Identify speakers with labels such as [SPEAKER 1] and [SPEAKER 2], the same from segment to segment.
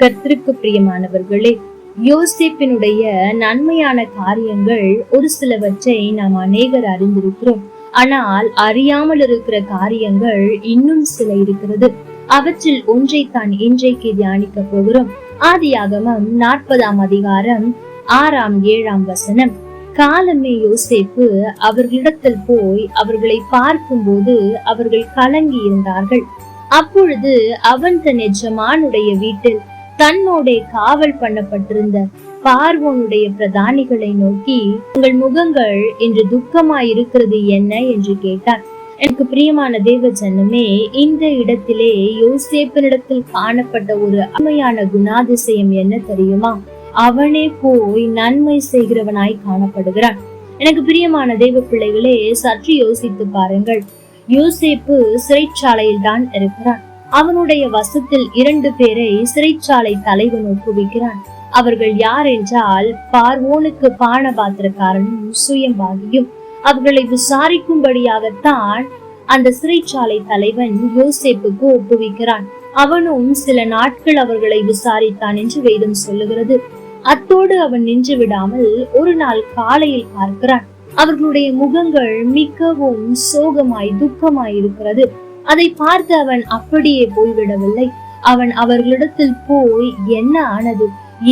[SPEAKER 1] கர்த்தருக்கு பிரியமானவர்களே யோசிப்பினுடைய நன்மையான காரியங்கள் ஒரு சிலவற்றை நாம் அநேகர் அறிந்திருக்கிறோம். ஆனால் அறியாமல் இருக்கிற காரியங்கள் இன்னும் சில இருக்கிறது. அவற்றில் ஒன்றை தான் இன்றைக்கு தியானிக்க போகிறோம். ஆதியாகமம் நாற்பதாம் அதிகாரம் ஆறாம் ஏழாம் வசனம். காலமே யோசேப்பு அவர்களிடத்தில் போய் அவர்களை பார்க்கும்போது அவர்கள் கலங்கி இருந்தார்கள் அப்பொழுது அவன் தன் எஜமானுடைய வீட்டில் தன்னோடே காவல் பண்ணப்பட்டிருந்த பார்வோனுடைய பிரதானிகளை நோக்கி உங்கள் முகங்கள் இன்று துக்கமாய் இருக்கிறது என்ன? என்று கேட்டார். எனக்கு பிரியமான தேவ ஜனமே இந்த இடத்திலே யோசேப்பனிடத்தில் காணப்பட்ட ஒரு அருமையான குணாதிசயம் என்ன தெரியுமா? அவனே போய் நன்மை செய்கிறவனாய் காணப்படுகிறான். எனக்கு பிரியமான தேவ பிள்ளைகளே சற்று யோசித்து பாருங்கள். யோசேப்பு சிறைச்சாலையில் தான் இருக்கிறான். அவனுடைய வசத்தில் இரண்டு பேரை சிறைச்சாலை தலைவன் ஒப்புவிக்கிறான். அவர்கள் யார் என்றால் பார்வோனுக்கு பானபாத்திரக்காரனும் சுயம்பாகியும். அவர்களை விசாரிக்கும்படியாகத்தான் அந்த சிறைச்சாலை தலைவன் யோசேப்புக்கு ஒப்புவிக்கிறான். அவனும் சில நாட்கள் அவர்களை விசாரித்தான் என்று வேதம் சொல்லுகிறது. அத்தோடு அவன் நின்று விடாமல் ஒரு நாள் காலையில் பார்க்கிறான். அவர்களுடைய முகங்கள் மிகவும் சோகமாய் துக்கமாய் இருக்கிறது அதை பார்த்து அவன் அப்படியே போய்விடவில்லை. அவன் அவர்களிடத்தில் போய் என்ன ஆனது?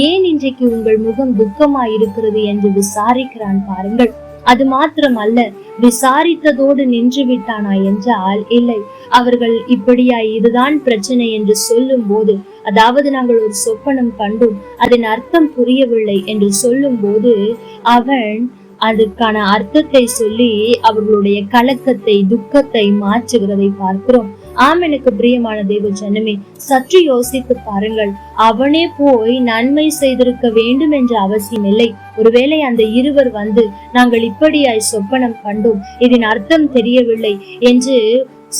[SPEAKER 1] ஏன் இன்றைக்கு உங்கள் முகம் துக்கமாய் இருக்கிறது என்று விசாரிக்கிறான் பாருங்கள். அது மாத்திரம் அல்ல விசாரித்ததோடு நின்று விட்டானா என்றால் இல்லை அவர்கள் இப்படியாய் இதுதான் பிரச்சனை என்று சொல்லும் போது அதாவது நாங்கள் ஒரு சொப்பனம் கண்டோம் அதன் அர்த்தம் புரியவில்லை என்று சொல்லும் போது அவன் அதுக்கான அர்த்தத்தை சொல்லி அவர்களுடைய கலக்கத்தை துக்கத்தை மாற்றுகிறதை பார்க்கிறோம். ஆம் எனக்கு பிரியமான தேவ ஜனமே சற்று யோசித்து பாருங்கள். அவனே போய் நன்மை செய்திருக்க வேண்டும் என்ற அவசியம் இல்லை. ஒருவேளை அந்த இருவர் வந்து நாங்கள் இப்படியாய் சொப்பனம் கண்டோம் இதன் அர்த்தம் தெரியவில்லை என்று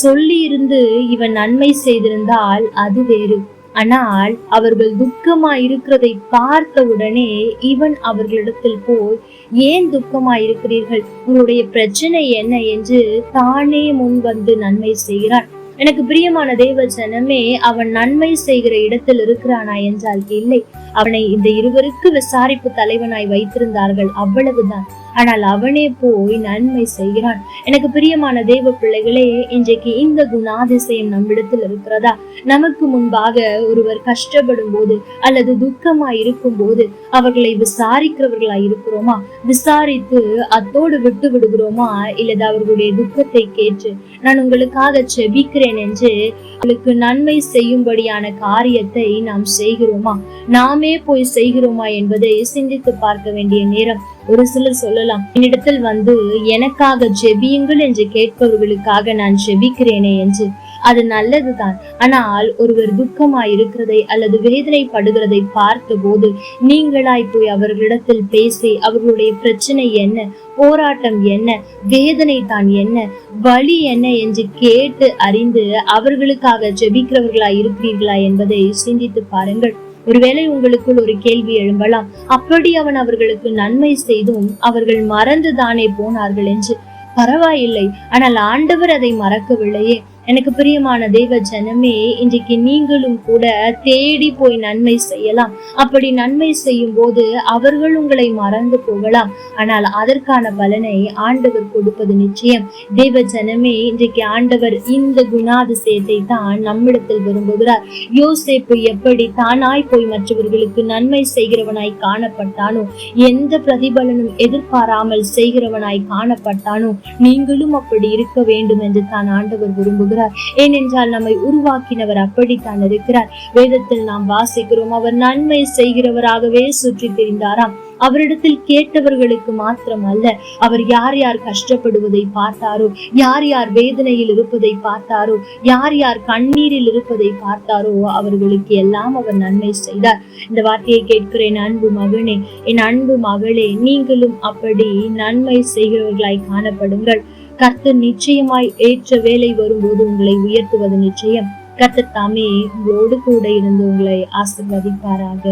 [SPEAKER 1] சொல்லி இருந்து இவன் நன்மை செய்திருந்தால் அது வேறு. ஆனால் அவர்கள் துக்கமா இருக்கிறதை பார்த்த உடனே இவன் அவர்களிடத்தில் போய் ஏன் துக்கமா இருக்கிறீர்கள் உங்களுடைய பிரச்சனை என்ன என்று தானே முன் வந்து நன்மை செய்கிறான் எனக்கு பிரியமான தேவ ஜனமே அவன் நன்மை செய்கிற இடத்தில் இருக்கிறானா என்றால் இல்லை. அவனை இந்த இருவருக்கு விசாரிப்பு தலைவனாய் வைத்திருந்தார்கள் அவ்வளவுதான். ஆனால் அவனே போய் நன்மை செய்கிறான். எனக்கு பிரியமான தெய்வ பிள்ளைகளே இன்றைக்கு இந்த குணாதிசயம் நம்மிடத்தில் இருக்கிறதா? நமக்கு முன்பாக ஒருவர் கஷ்டப்படும் போது அல்லது துக்கமா இருக்கும் போது அவர்களை விசாரிக்கிறவர்களா இருக்கிறோமா? விசாரித்து அத்தோடு விட்டு விடுகிறோமா? இல்லது அவர்களுடைய துக்கத்தை கேட்டு நான் உங்களுக்காக செபிக்கிறேன் என்று அவளுக்கு நன்மை செய்யும்படியான காரியத்தை நாம் செய்கிறோமா? நாமே போய் செய்கிறோமா என்பதை சிந்தித்து பார்க்க வேண்டிய நேரம் ஒரு சிலர் சொல்லலாம் என்னிடத்தில் வந்து எனக்காக ஜெபியுங்கள் என்று கேட்பவர்களுக்காக நான் ஜெபிக்கிறேனே என்று. அது நல்லதுதான். ஆனால் ஒருவர் துக்கமாய் இருக்கிறதை அல்லது வேதனைப்படுகிறதை பார்த்த போது நீங்களாய் போய் அவர்களிடத்தில் பேசி அவர்களுடைய பிரச்சனை என்ன போராட்டம் என்ன வேதனை தான் என்ன வழி என்ன என்று கேட்டு அறிந்து அவர்களுக்காக ஜெபிக்கிறவர்களாய் இருக்கிறீர்களா என்பதை சிந்தித்து பாருங்கள். ஒருவேளை உங்களுக்குள் ஒரு கேள்வி எழும்பலாம். அப்படி அவன் அவர்களுக்கு நன்மை செய்தும் அவர்கள் மறந்து தானே போனார்கள் என்று. பரவாயில்லை. ஆனால் ஆண்டவர் அதை மறக்கவில்லையே. எனக்கு பிரியமான தெய்வ ஜனமே இன்றைக்கு நீங்களும் கூட தேடி போய் நன்மை செய்யலாம். அப்படி நன்மை செய்யும் போது அவர்கள் உங்களை மறந்து போகலாம். ஆனால் அதற்கான பலனை ஆண்டவர் கொடுப்பது நிச்சயம். தெய்வ ஜனமே இன்றைக்கு ஆண்டவர் இந்த குணாதிசயத்தை தான் நம்மிடத்தில் விரும்புகிறார். யோசேப்பு எப்படி தானாய் போய் மற்றவர்களுக்கு நன்மை செய்கிறவனாய் காணப்பட்டானோ எந்த பிரதிபலனும் எதிர்பாராமல் செய்கிறவனாய் காணப்பட்டானோ நீங்களும் அப்படி இருக்க வேண்டும் என்று தான் ஆண்டவர் விரும்புகிறார். ஏனென்றால் நம்மை உருவாக்கினவர் அப்படித்தான் இருக்கிறார். வேதத்தில் நாம் வாசிக்கிறோம் அவர் நன்மை செய்கிறவராகவே சுற்றி திரிந்தாராம். அவரிடத்தில் கேட்டவர்களுக்கு மாத்திரம் அல்ல அவர் யார் யார் கஷ்டப்படுவதை பார்த்தாரோ யார் யார் வேதனையில் இருப்பதை பார்த்தாரோ யார் யார் கண்ணீரில் இருப்பதை பார்த்தாரோ அவர்களுக்கு எல்லாம் அவர் நன்மை செய்தார். இந்த வார்த்தையை கேட்கிறேன் அன்பு மகனே. என் அன்பு மகளே நீங்களும் அப்படி நன்மை செய்கிறவர்களாய் காணப்படுங்கள். கர்த்தர் நிச்சயமாய் ஏற்ற வேலை வரும்போது உங்களை உயர்த்துவது நிச்சயம். கர்த்தர் தாமே உங்களோடு கூட இருந்து உங்களை ஆசிர்வதிப்பாராக.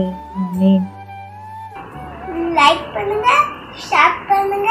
[SPEAKER 1] ஆமென்.
[SPEAKER 2] லைக் பண்ணுங்க ஷேர் பண்ணுங்க.